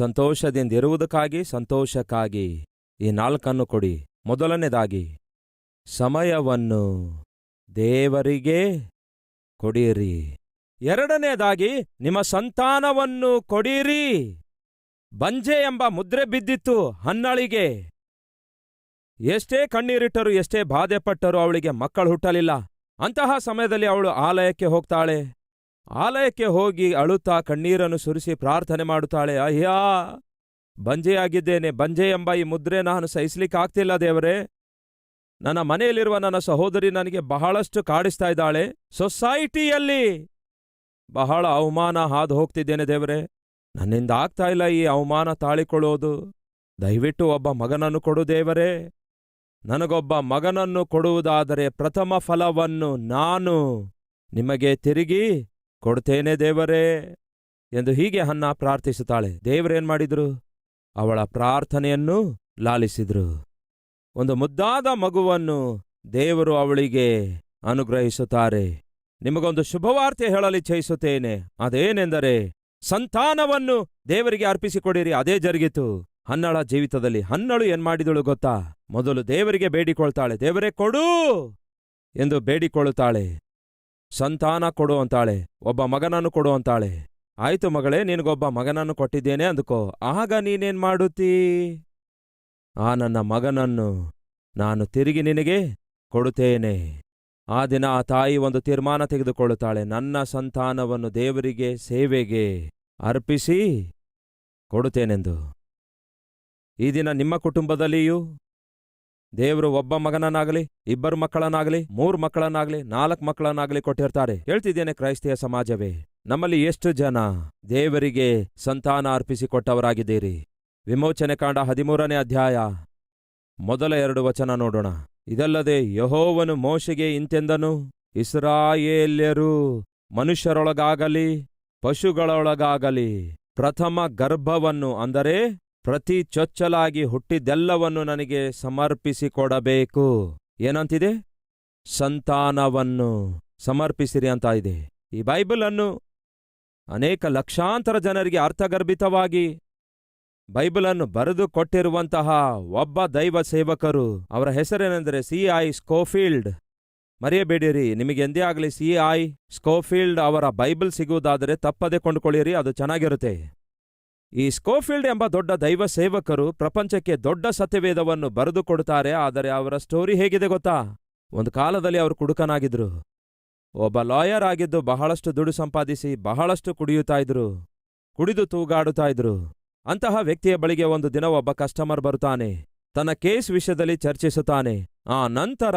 ಸಂತೋಷದಿಂದಿರುವುದಕ್ಕಾಗಿ ಸಂತೋಷಕ್ಕಾಗಿ ಈ ನಾಲ್ಕನ್ನು ಕೊಡಿ. ಮೊದಲನೇದಾಗಿ, ಸಮಯವನ್ನು ದೇವರಿಗೆ ಕೊಡಿರಿ. ಎರಡನೇದಾಗಿ, ನಿಮ್ಮ ಸಂತಾನವನ್ನು ಕೊಡಿರಿ. ಬಂಜೆ ಎಂಬ ಮುದ್ರೆ ಬಿದ್ದಿತ್ತು ಹನ್ನಳಿಗೆ. ಎಷ್ಟೇ ಕಣ್ಣೀರಿಟ್ಟರು, ಎಷ್ಟೇ ಬಾಧೆಪಟ್ಟರೂ ಅವಳಿಗೆ ಮಕ್ಕಳು ಹುಟ್ಟಲಿಲ್ಲ. ಅಂತಹ ಸಮಯದಲ್ಲಿ ಅವಳು ಆಲಯಕ್ಕೆ ಹೋಗ್ತಾಳೆ. ಆಲಯಕ್ಕೆ ಹೋಗಿ ಅಳುತ್ತಾ ಕಣ್ಣೀರನ್ನು ಸುರಿಸಿ ಪ್ರಾರ್ಥನೆ ಮಾಡುತ್ತಾಳೆ. ಅಯ್ಯಾ, ಬಂಜೆಯಾಗಿದ್ದೇನೆ. ಬಂಜೆ ಎಂಬ ಈ ಮುದ್ರೆ ನಾನು ಸಹಿಸ್ಲಿಕ್ಕಾಗ್ತಿಲ್ಲ ದೇವರೇ. ನನ್ನ ಮನೆಯಲ್ಲಿರುವ ನನ್ನ ಸಹೋದರಿ ನನಗೆ ಬಹಳಷ್ಟು ಕಾಡಿಸ್ತಾ ಇದ್ದಾಳೆ. ಸೊಸೈಟಿಯಲ್ಲಿ ಬಹಳ ಅವಮಾನ ಹಾದು ಹೋಗ್ತಿದ್ದೇನೆ ದೇವರೇ. ನನ್ನಿಂದ ಆಗ್ತಾ ಇಲ್ಲ ಈ ಅವಮಾನ ತಾಳಿಕೊಳ್ಳೋದು. ದಯವಿಟ್ಟು ಒಬ್ಬ ಮಗನನ್ನು ಕೊಡು ದೇವರೇ. ನನಗೊಬ್ಬ ಮಗನನ್ನು ಕೊಡುವುದಾದರೆ ಪ್ರಥಮ ಫಲವನ್ನು ನಾನು ನಿಮಗೆ ತಿರುಗಿ ಕೊಡ್ತೇನೆ ದೇವರೇ ಎಂದು ಹೀಗೆ ಹನ್ನ ಪ್ರಾರ್ಥಿಸುತ್ತಾಳೆ. ದೇವರೇನ್ ಮಾಡಿದ್ರು? ಅವಳ ಪ್ರಾರ್ಥನೆಯನ್ನು ಲಾಲಿಸಿದ್ರು. ಒಂದು ಮುದ್ದಾದ ಮಗುವನ್ನು ದೇವರು ಅವಳಿಗೆ ಅನುಗ್ರಹಿಸುತ್ತಾರೆ. ನಿಮಗೊಂದು ಶುಭವಾರ್ತೆ ಹೇಳಲಿಚ್ಛಯಿಸುತ್ತೇನೆ ಅದೇನೆಂದರೆ, ಸಂತಾನವನ್ನು ದೇವರಿಗೆ ಅರ್ಪಿಸಿಕೊಡಿರಿ, ಅದೇ ಜರುಗಿತು. ಹನ್ನಳ ಜೀವಿತದಲ್ಲಿ ಹನ್ನಳು ಏನ್ಮಾಡಿದಳು ಗೊತ್ತಾ? ಮೊದಲು ದೇವರಿಗೆ ಬೇಡಿಕೊಳ್ತಾಳೆ. ದೇವರೇ ಕೊಡು ಎಂದು ಬೇಡಿಕೊಳ್ಳುತ್ತಾಳೆ. ಸಂತಾನ ಕೊಡು ಅಂತಾಳೆ, ಒಬ್ಬ ಮಗನನ್ನು ಕೊಡು ಅಂತಾಳೆ. ಆಯ್ತು ಮಗಳೇ, ನಿನಗೊಬ್ಬ ಮಗನನ್ನು ಕೊಟ್ಟಿದ್ದೇನೆ ಅಂದುಕೋ, ಆಗ ನೀನೇನ್ ಮಾಡುತ್ತೀ? ಆ ನನ್ನ ಮಗನನ್ನು ನಾನು ತಿರುಗಿ ನಿನಗೆ ಕೊಡುತ್ತೇನೆ. ಆ ದಿನ ಆ ತಾಯಿ ಒಂದು ತೀರ್ಮಾನ ತೆಗೆದುಕೊಳ್ಳುತ್ತಾಳೆ, ನನ್ನ ಸಂತಾನವನ್ನು ದೇವರಿಗೆ ಸೇವೆಗೆ ಅರ್ಪಿಸಿ ಕೊಡುತ್ತೇನೆಂದು. ಈ ದಿನ ನಿಮ್ಮ ಕುಟುಂಬದಲ್ಲಿಯೂ ದೇವರು ಒಬ್ಬ ಮಗನನ್ನಾಗಲಿ, ಇಬ್ಬರು ಮಕ್ಕಳನ್ನಾಗಲಿ, ಮೂರು ಮಕ್ಕಳನ್ನಾಗಲಿ, ನಾಲ್ಕು ಮಕ್ಕಳನ್ನಾಗಲಿ ಕೊಟ್ಟಿರ್ತಾರೆ. ಹೇಳ್ತಿದ್ದೇನೆ ಕ್ರೈಸ್ತಿಯ ಸಮಾಜವೇ, ನಮ್ಮಲ್ಲಿ ಎಷ್ಟು ಜನ ದೇವರಿಗೆ ಸಂತಾನ ಅರ್ಪಿಸಿಕೊಟ್ಟವರಾಗಿದ್ದೀರಿ? ವಿಮೋಚನೆ ಕಾಂಡ ಹದಿಮೂರನೇ ಅಧ್ಯಾಯ, ಮೊದಲ ಎರಡು ವಚನ ನೋಡೋಣ. ಇದಲ್ಲದೆ ಯಹೋವನು ಮೋಶೆಗೆ ಇಂತೆಂದನು, ಇಸ್ರಾಯೇಲ್ಯರು ಮನುಷ್ಯರೊಳಗಾಗಲಿ, ಪಶುಗಳೊಳಗಾಗಲಿ ಪ್ರಥಮ ಗರ್ಭವನ್ನು ಅಂದರೆ ಪ್ರತಿ ಚೊಚ್ಚಲಾಗಿ ಹುಟ್ಟಿದ್ದೆಲ್ಲವನ್ನು ನನಗೆ ಸಮರ್ಪಿಸಿಕೊಡಬೇಕು. ಏನಂತಿದೆ? ಸಂತಾನವನ್ನು ಸಮರ್ಪಿಸಿರಿ ಅಂತ ಇದೆ ಈ ಬೈಬಲನ್ನು ಅನೇಕ ಲಕ್ಷಾಂತರ ಜನರಿಗೆ ಅರ್ಥಗರ್ಭಿತವಾಗಿ ಬೈಬಲನ್ನು ಬರೆದು ಕೊಟ್ಟಿರುವಂತಹ ಒಬ್ಬ ದೈವ ಸೇವಕರು, ಅವರ ಹೆಸರೇನೆಂದರೆ ಸಿ ಐ ಸ್ಕೋಫೀಲ್ಡ್. ಮರೆಯಬೇಡಿರಿ, ನಿಮಗೆ ಎಂದೇ ಆಗಲಿ ಸಿ ಐ ಸ್ಕೋಫೀಲ್ಡ್ ಅವರ ಬೈಬಲ್ ಸಿಗುವುದಾದರೆ ತಪ್ಪದೆ ಕೊಂಡುಕೊಳ್ಳಿರಿ, ಅದು ಚೆನ್ನಾಗಿರುತ್ತೆ. ಈ ಸ್ಕೋಫೀಲ್ಡ್ ಎಂಬ ದೊಡ್ಡ ದೈವ ಸೇವಕರು ಪ್ರಪಂಚಕ್ಕೆ ದೊಡ್ಡ ಸತ್ಯವೇದವನ್ನು ಬರೆದು ಕೊಡುತ್ತಾರೆ. ಆದರೆ ಅವರ ಸ್ಟೋರಿ ಹೇಗಿದೆ ಗೊತ್ತಾ? ಒಂದು ಕಾಲದಲ್ಲಿ ಅವರು ಕುಡುಕನಾಗಿದ್ರು. ಒಬ್ಬ ಲಾಯರ್ ಆಗಿದ್ದು ಬಹಳಷ್ಟು ದುಡು ಸಂಪಾದಿಸಿ ಬಹಳಷ್ಟು ಕುಡಿಯುತ್ತಾ ಇದ್ರು. ಕುಡಿದು ತೂಗಾಡುತ್ತಾ ಇದ್ರು. ಅಂತಹ ವ್ಯಕ್ತಿಯ ಬಳಿಗೆ ಒಂದು ದಿನ ಒಬ್ಬ ಕಸ್ಟಮರ್ ಬರುತ್ತಾನೆ. ತನ್ನ ಕೇಸ್ ವಿಷಯದಲ್ಲಿ ಚರ್ಚಿಸುತ್ತಾನೆ. ಆ ನಂತರ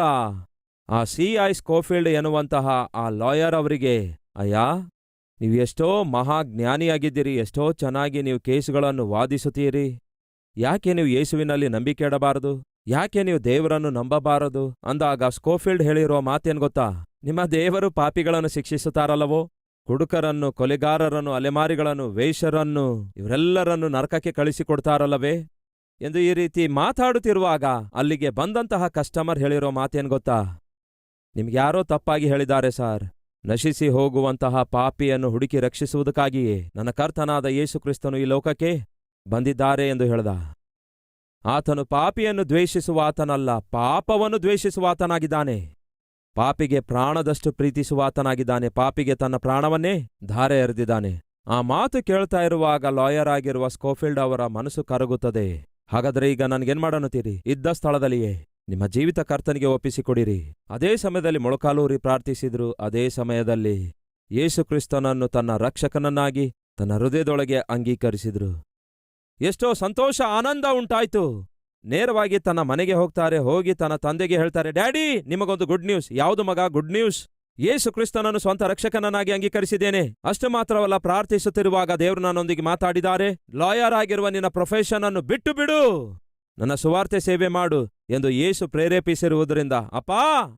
ಆ ಸಿ ಐ ಸ್ಕೋಫೀಲ್ಡ್ ಎನ್ನುವಂತಹ ಆ ಲಾಯರ್ ಅವರಿಗೆ, ಅಯ್ಯ ನೀವು ಎಷ್ಟೋ ಮಹಾಜ್ಞಾನಿಯಾಗಿದ್ದೀರಿ, ಎಷ್ಟೋ ಚೆನ್ನಾಗಿ ನೀವು ಕೇಸುಗಳನ್ನು ವಾದಿಸುತ್ತೀರಿ. ಯಾಕೆ ನೀವು ಯೇಸುವಿನಲ್ಲಿ ನಂಬಿಕೆ ಇಡಬಾರದು? ಯಾಕೆ ನೀವು ದೇವರನ್ನು ನಂಬಬಾರದು? ಅಂದಾಗ ಸ್ಕೋಫೀಲ್ಡ್ ಹೇಳಿರುವ ಮಾತೇನ್ ಗೊತ್ತಾ? ನಿಮ್ಮ ದೇವರು ಪಾಪಿಗಳನ್ನು ಶಿಕ್ಷಿಸುತ್ತಾರಲ್ಲವೋ? ಕುಡುಕರನ್ನು ಕೊಲೆಗಾರರನ್ನು, ಅಲೆಮಾರಿಗಳನ್ನು ವೇಷರನ್ನು ಇವರೆಲ್ಲರನ್ನು ನರಕಕ್ಕೆ ಕಳಿಸಿಕೊಡ್ತಾರಲ್ಲವೇ? ಎಂದು ಈ ರೀತಿ ಮಾತಾಡುತ್ತಿರುವಾಗ ಅಲ್ಲಿಗೆ ಬಂದಂತಹ ಕಸ್ಟಮರ್ ಹೇಳಿರೋ ಮಾತೇನ್ ಗೊತ್ತಾ? ನಿಮ್ಗ್ಯಾರೋ ತಪ್ಪಾಗಿ ಹೇಳಿದ್ದಾರೆ, ಸಾರ್. ನಶಿಸಿ ಹೋಗುವಂತಹ ಪಾಪಿಯನ್ನು ಹುಡುಕಿ ರಕ್ಷಿಸುವುದಕ್ಕಾಗಿಯೇ ನನ್ನ ಕರ್ತನಾದ ಯೇಸುಕ್ರಿಸ್ತನು ಈ ಲೋಕಕ್ಕೆ ಬಂದಿದ್ದಾರೆ ಎಂದು ಹೇಳ್ದ. ಆತನು ಪಾಪಿಯನ್ನು ದ್ವೇಷಿಸುವ ಆತನಲ್ಲ, ಪಾಪವನ್ನು ದ್ವೇಷಿಸುವ ಆತನಾಗಿದ್ದಾನೆ. ಪಾಪಿಗೆ ಪ್ರಾಣದಷ್ಟು ಪ್ರೀತಿಸುವ ಆತನಾಗಿದ್ದಾನೆ, ಪಾಪಿಗೆ ತನ್ನ ಪ್ರಾಣವನ್ನೇ ಧಾರೆ ಎರೆದಿದ್ದಾನೆ. ಆ ಮಾತು ಕೇಳ್ತಾ ಇರುವಾಗ ಲಾಯರ್ ಆಗಿರುವ ಸ್ಕೋಫೀಲ್ಡ್ ಅವರ ಮನಸ್ಸು ಕರಗುತ್ತದೆ. ಹಾಗಾದ್ರೆ ಈಗ ನನ್ಗೇನ್ ಮಾಡನ್ನುತ್ತೀರಿ ಇದ್ದ ಸ್ಥಳದಲ್ಲಿಯೇ. ನಿಮ್ಮ ಜೀವಿತ ಕರ್ತನಿಗೆ ಒಪ್ಪಿಸಿಕೊಡಿರಿ. ಅದೇ ಸಮಯದಲ್ಲಿ ಮೊಳಕಾಲೂರಿ ಪ್ರಾರ್ಥಿಸಿದ್ರು. ಅದೇ ಸಮಯದಲ್ಲಿ ಯೇಸು ಕ್ರಿಸ್ತನನ್ನು ತನ್ನ ರಕ್ಷಕನನ್ನಾಗಿ ತನ್ನ ಹೃದಯದೊಳಗೆ ಅಂಗೀಕರಿಸಿದ್ರು. ಎಷ್ಟೋ ಸಂತೋಷ, ಆನಂದ ಉಂಟಾಯ್ತು. ನೇರವಾಗಿ ತನ್ನ ಮನೆಗೆ ಹೋಗ್ತಾರೆ. ಹೋಗಿ ತನ್ನ ತಂದೆಗೆ ಹೇಳ್ತಾರೆ, ಡ್ಯಾಡಿ, ನಿಮಗೊಂದು ಗುಡ್ ನ್ಯೂಸ್. ಯಾವುದು ಮಗ? Good news. ಯೇಸು ಕ್ರಿಸ್ತನನ್ನು ಸ್ವಂತ ರಕ್ಷಕನನ್ನಾಗಿ ಅಂಗೀಕರಿಸಿದ್ದೇನೆ. ಅಷ್ಟು ಮಾತ್ರವಲ್ಲ, ಪ್ರಾರ್ಥಿಸುತ್ತಿರುವಾಗ ದೇವರು ನನ್ನೊಂದಿಗೆ ಮಾತಾಡಿದ್ದಾರೆ. ಲಾಯರ್ ಆಗಿರುವ ನಿನ್ನ ಪ್ರೊಫೆಷನ್ ಅನ್ನು ಬಿಟ್ಟು ಬಿಡು. ನನ್ನ ಸುವಾರ್ತೆ ಸೇವೆ ಮಾಡು. ಎಂದು ಯೇಸು ಪ್ರೇರೇಪಿಸಿರುವುದರಿಂದ, ಅಪ್ಪಾ,